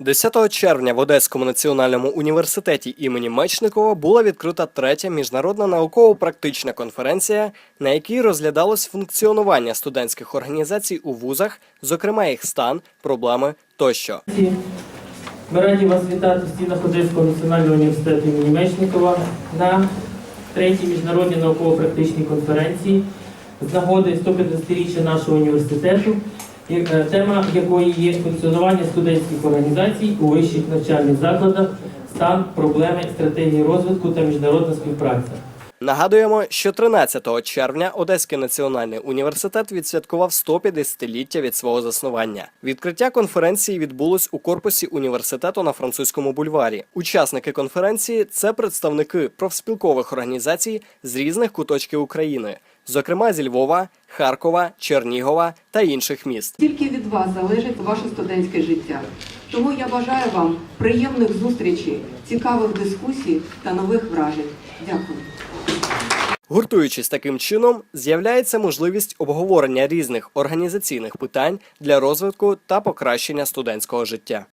10 червня в Одеському національному університеті імені Мечникова була відкрита третя міжнародна науково-практична конференція, на якій розглядалось функціонування студентських організацій у вузах, зокрема їх стан, проблеми тощо. Ми раді вас вітати в стінах Одеського національного університету імені Мечникова на третій міжнародній науково-практичній конференції з нагоди 150-річчя нашого університету, тема якої є функціонування студентських організацій у вищих навчальних закладах, стан, проблеми, стратегії розвитку та міжнародна співпраця. Нагадуємо, що 13 червня Одеський національний університет відсвяткував 150-ліття від свого заснування. Відкриття конференції відбулось у корпусі університету на французькому бульварі. Учасники конференції це представники профспілкових організацій з різних куточків України, зокрема зі Львова, Харкова, Чернігова та інших міст. Тільки від вас залежить ваше студентське життя. Тому я бажаю вам приємних зустрічей, цікавих дискусій та нових вражень. Дякую. Гуртуючись таким чином, з'являється можливість обговорення різних організаційних питань для розвитку та покращення студентського життя.